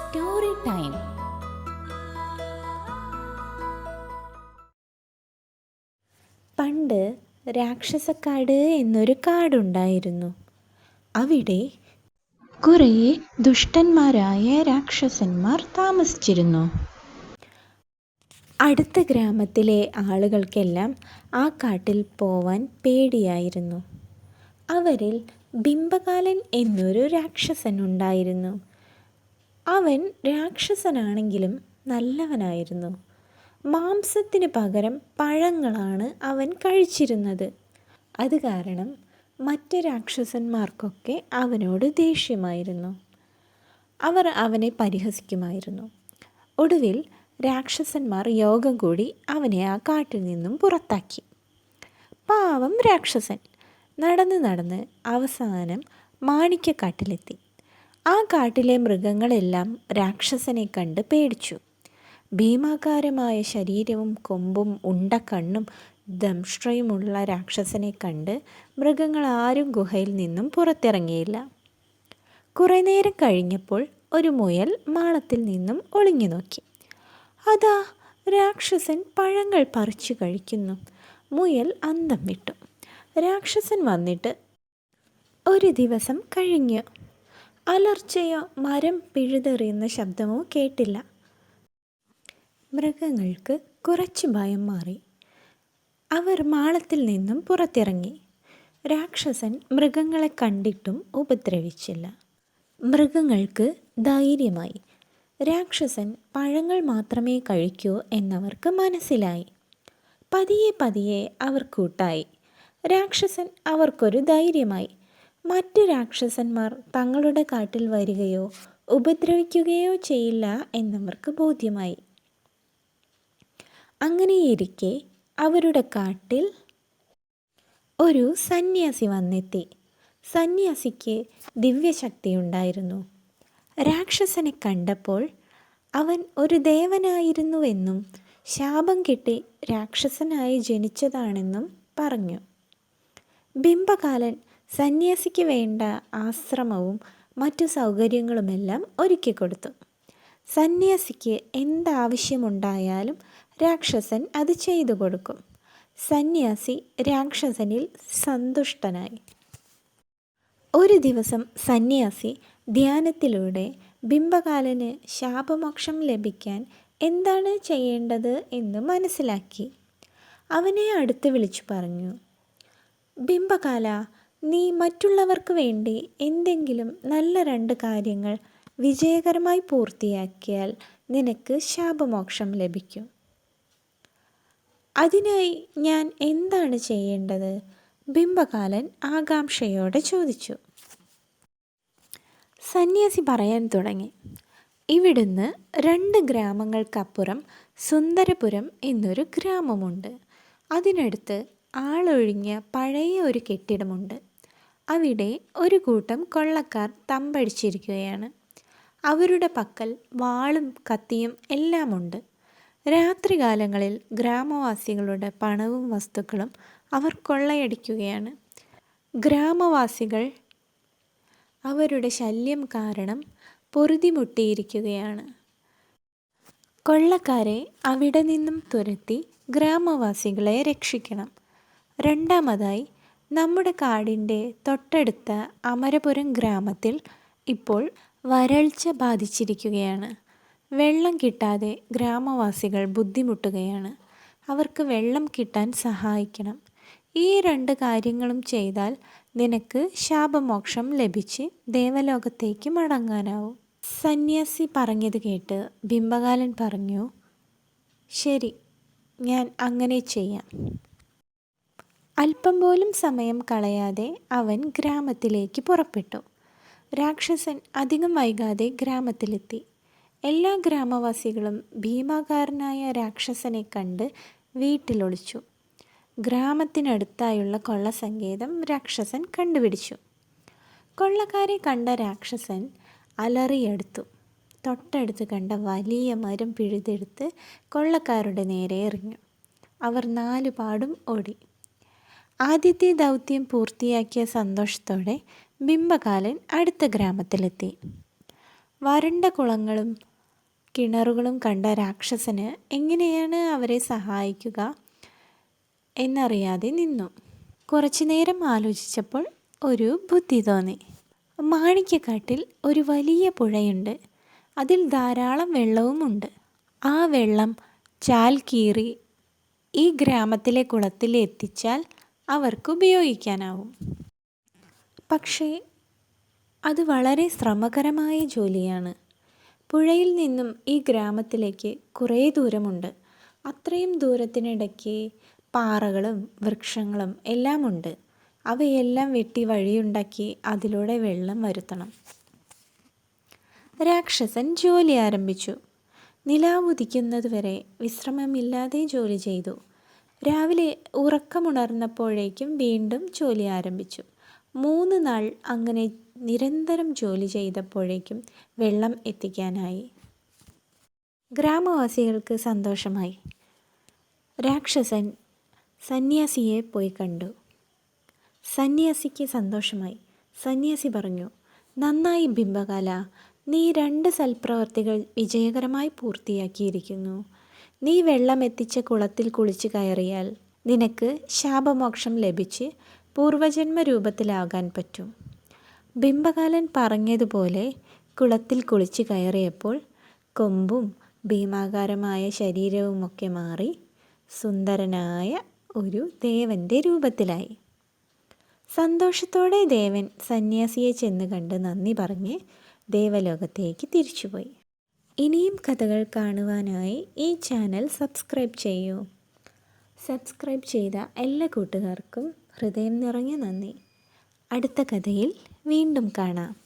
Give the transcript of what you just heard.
Story time പണ്ട് രാക്ഷസക്കാട് എന്നൊരു കാടുണ്ടായിരുന്നു. അവിടെ കുറേ ദുഷ്ടന്മാരായ രാക്ഷസന്മാർ താമസിച്ചിരുന്നു. അടുത്ത ഗ്രാമത്തിലെ ആളുകൾക്കെല്ലാം ആ കാട്ടിൽ പോവാൻ പേടിയായിരുന്നു. അവരിൽ ബിംബകാലൻ എന്നൊരു രാക്ഷസൻ ഉണ്ടായിരുന്നു അവൻ രാക്ഷസനാണെങ്കിലും നല്ലവനായിരുന്നു. മാംസത്തിന് പകരം പഴങ്ങളാണ് അവൻ കഴിച്ചിരുന്നത്. അത് കാരണം മറ്റ് രാക്ഷസന്മാർക്കൊക്കെ അവനോട് ദേഷ്യമായിരുന്നു. അവർ അവനെ പരിഹസിക്കുമായിരുന്നു. ഒടുവിൽ രാക്ഷസന്മാർ യോഗം കൂടി അവനെ ആ കാട്ടിൽ നിന്നും പുറത്താക്കി. പാവം രാക്ഷസൻ നടന്ന് നടന്ന് അവസാനം മാണിക്യക്കാട്ടിലെത്തി. ആ കാട്ടിലെ മൃഗങ്ങളെല്ലാം രാക്ഷസനെ കണ്ട് പേടിച്ചു. ഭീമാകാരമായ ശരീരവും കൊമ്പും ഉണ്ട കണ്ണും ദംഷ്ട്രയുമുള്ള രാക്ഷസനെ കണ്ട് മൃഗങ്ങൾ ആരും ഗുഹയിൽ നിന്നും പുറത്തിറങ്ങിയില്ല. കുറേ നേരം കഴിഞ്ഞപ്പോൾ ഒരു മുയൽ മാളത്തിൽ നിന്നും ഒളിഞ്ഞു നോക്കി. അതാ രാക്ഷസൻ പഴങ്ങൾ പറിച്ചു കഴിക്കുന്നു. മുയൽ അന്തം വിട്ടു. രാക്ഷസൻ വന്നിട്ട് ഒരു ദിവസം കഴിഞ്ഞു. അലർച്ചയോ മരം പിഴുതെറിയുന്ന ശബ്ദമോ കേട്ടില്ല. മൃഗങ്ങൾക്ക് കുറച്ച് ഭയം മാറി. അവർ മാളത്തിൽ നിന്നും പുറത്തിറങ്ങി. രാക്ഷസൻ മൃഗങ്ങളെ കണ്ടിട്ടും ഉപദ്രവിച്ചില്ല. മൃഗങ്ങൾക്ക് ധൈര്യമായി. രാക്ഷസൻ പഴങ്ങൾ മാത്രമേ കഴിക്കൂ എന്നവർക്ക് മനസ്സിലായി. പതിയെ പതിയെ അവർ കൂട്ടായി. രാക്ഷസൻ അവർക്കൊരു ധൈര്യമായി. മറ്റു രാക്ഷസന്മാർ തങ്ങളുടെ കാട്ടിൽ വരികയോ ഉപദ്രവിക്കുകയോ ചെയ്യില്ല എന്നവർക്ക് ബോധ്യമായി. അങ്ങനെയിരിക്കെ അവരുടെ കാട്ടിൽ ഒരു സന്യാസി വന്നെത്തി. സന്യാസിക്ക് ദിവ്യശക്തിയുണ്ടായിരുന്നു രാക്ഷസനെ കണ്ടപ്പോൾ അവൻ ഒരു ദേവനായിരുന്നുവെന്നും ശാപം കിട്ടി രാക്ഷസനായി ജനിച്ചതാണെന്നും പറഞ്ഞു. ബിംബകാലൻ സന്യാസിക്ക് വേണ്ട ആശ്രമവും മറ്റു സൗകര്യങ്ങളുമെല്ലാം ഒരുക്കി കൊടുത്തു സന്യാസിക്ക് എന്താവശ്യമുണ്ടായാലും രാക്ഷസൻ അത് ചെയ്തു കൊടുക്കും സന്യാസി രാക്ഷസനിൽ സന്തുഷ്ടനായി. ഒരു ദിവസം സന്യാസി ധ്യാനത്തിലൂടെ ബിംബകാലന് ശാപമോക്ഷം ലഭിക്കാൻ എന്താണ് ചെയ്യേണ്ടത് എന്ന് മനസ്സിലാക്കി. അവനെ അടുത്ത് വിളിച്ചു പറഞ്ഞു. ബിംബകാല നീ മറ്റുള്ളവർക്ക് വേണ്ടി എന്തെങ്കിലും നല്ല രണ്ട് കാര്യങ്ങൾ വിജയകരമായി പൂർത്തിയാക്കിയാൽ നിനക്ക് ശാപമോക്ഷം ലഭിക്കും. അതിനായി ഞാൻ എന്താണ് ചെയ്യേണ്ടത്? ബിംബകാലൻ ആകാംക്ഷയോടെ ചോദിച്ചു. സന്യാസി പറയാൻ തുടങ്ങി. ഇവിടുന്ന് രണ്ട് ഗ്രാമങ്ങൾക്കപ്പുറം സുന്ദരപുരം എന്നൊരു ഗ്രാമമുണ്ട്. അതിനടുത്ത് ആളൊഴിഞ്ഞ പഴയ ഒരു കെട്ടിടമുണ്ട്. അവിടെ ഒരു കൂട്ടം കൊള്ളക്കാർ തമ്പടിച്ചിരിക്കുകയാണ്. അവരുടെ പക്കൽ വാളും കത്തിയും എല്ലാമുണ്ട്. രാത്രികാലങ്ങളിൽ ഗ്രാമവാസികളുടെ പണവും വസ്തുക്കളും അവർ കൊള്ളയടിക്കുകയാണ്. ഗ്രാമവാസികൾ അവരുടെ ശല്യം കാരണം പൊറുതിമുട്ടിയിരിക്കുകയാണ്. കൊള്ളക്കാരെ അവിടെ നിന്നും തുരത്തി ഗ്രാമവാസികളെ രക്ഷിക്കണം. രണ്ടാമതായി നമ്മുടെ കാടിന്റെ തൊട്ടടുത്ത അമരപുരം ഗ്രാമത്തിൽ ഇപ്പോൾ വരൾച്ച ബാധിച്ചിരിക്കുകയാണ്. വെള്ളം കിട്ടാതെ ഗ്രാമവാസികൾ ബുദ്ധിമുട്ടുകയാണ്. അവർക്ക് വെള്ളം കിട്ടാൻ സഹായിക്കണം. ഈ രണ്ട് കാര്യങ്ങളും ചെയ്താൽ നിനക്ക് ശാപമോക്ഷം ലഭിച്ച് ദേവലോകത്തേക്ക് മടങ്ങാനാവും. സന്യാസി പറഞ്ഞത് കേട്ട് ബിംബകാലൻ പറഞ്ഞു ശരി ഞാൻ അങ്ങനെ ചെയ്യാം. അല്പം പോലും സമയം കളയാതെ അവൻ ഗ്രാമത്തിലേക്ക് പുറപ്പെട്ടു. രാക്ഷസൻ അധികം വൈകാതെ ഗ്രാമത്തിലെത്തി. എല്ലാ ഗ്രാമവാസികളും ഭീമാകാരനായ രാക്ഷസനെ കണ്ട് വീട്ടിലൊളിച്ചു. ഗ്രാമത്തിനടുത്തായുള്ള കൊള്ള കൊള്ളസങ്കേതം രാക്ഷസൻ കണ്ടുപിടിച്ചു. കൊള്ളക്കാരെ കണ്ട രാക്ഷസൻ അലറിയെടുത്തു. തൊട്ടടുത്ത് കണ്ട വലിയ മരം പിഴുതെടുത്ത് കൊള്ളക്കാരുടെ നേരെ എറിഞ്ഞു. അവർ നാലുപാടും ഓടി. ആദ്യത്തെ ദൗത്യം പൂർത്തിയാക്കിയ സന്തോഷത്തോടെ ബിംബകാലൻ അടുത്ത ഗ്രാമത്തിലെത്തി. വരണ്ട കുളങ്ങളും കിണറുകളും കണ്ട രാക്ഷസന് എങ്ങനെയാണ് അവരെ സഹായിക്കുക എന്നറിയാതെ നിന്നു. കുറച്ചു നേരം ആലോചിച്ചപ്പോൾ ഒരു ബുദ്ധി തോന്നി. മാണിക്യക്കാട്ടിൽ ഒരു വലിയ പുഴയുണ്ട്. അതിൽ ധാരാളം വെള്ളവുമുണ്ട് ആ വെള്ളം ചാൽ കീറി ഈ ഗ്രാമത്തിലെ കുളത്തിൽ എത്തിച്ചാൽ അവർക്ക് ഉപയോഗിക്കാനാവും പക്ഷേ അത് വളരെ ശ്രമകരമായ ജോലിയാണ്. പുഴയിൽ നിന്നും ഈ ഗ്രാമത്തിലേക്ക് കുറേ ദൂരമുണ്ട്. അത്രയും ദൂരത്തിനിടയ്ക്ക് പാറകളും വൃക്ഷങ്ങളും എല്ലാമുണ്ട്. അവയെല്ലാം വെട്ടി വഴിയുണ്ടാക്കി അതിലൂടെ വെള്ളം വരുത്തണം. രാക്ഷസൻ ജോലി ആരംഭിച്ചു. നിലാവുദിക്കുന്നതുവരെ വിശ്രമമില്ലാതെ ജോലി ചെയ്തു. രാവിലെ ഉറക്കമുണർന്നപ്പോഴേക്കും വീണ്ടും ജോലി ആരംഭിച്ചു. മൂന്ന് നാൾ അങ്ങനെ നിരന്തരം ജോലി ചെയ്തപ്പോഴേക്കും വെള്ളം എത്തിക്കാനായി. ഗ്രാമവാസികൾക്ക് സന്തോഷമായി. രാക്ഷസൻ സന്യാസിയെ പോയി കണ്ടു. സന്യാസിക്ക് സന്തോഷമായി. സന്യാസി പറഞ്ഞു നന്നായി ബിംബകാല. നീ രണ്ട് സൽപ്രവർത്തികൾ വിജയകരമായി പൂർത്തിയാക്കിയിരിക്കുന്നു. നീ വെള്ളം എത്തിച്ച കുളത്തിൽ കുളിച്ചു കയറിയാൽ നിനക്ക് ശാപമോക്ഷം ലഭിച്ച് പൂർവജന്മ രൂപത്തിലാകാൻ പറ്റും. ബിംബകാലൻ പറഞ്ഞതുപോലെ കുളത്തിൽ കുളിച്ചു കയറിയപ്പോൾ കൊമ്പും ഭീമാകാരമായ ശരീരവുമൊക്കെ മാറി സുന്ദരനായ ഒരു ദേവന്റെ രൂപത്തിലായി. സന്തോഷത്തോടെ ദേവൻ സന്യാസിയെ ചെന്ന് കണ്ട് നന്ദി പറഞ്ഞ് ദേവലോകത്തേക്ക് തിരിച്ചുപോയി. ഇനിയും കഥകൾ കാണുവാനായി ഈ ചാനൽ സബ്സ്ക്രൈബ് ചെയ്യൂ. സബ്സ്ക്രൈബ് ചെയ്ത എല്ലാ കൂട്ടുകാർക്കും ഹൃദയം നിറഞ്ഞ നന്ദി. അടുത്ത കഥയിൽ വീണ്ടും കാണാം.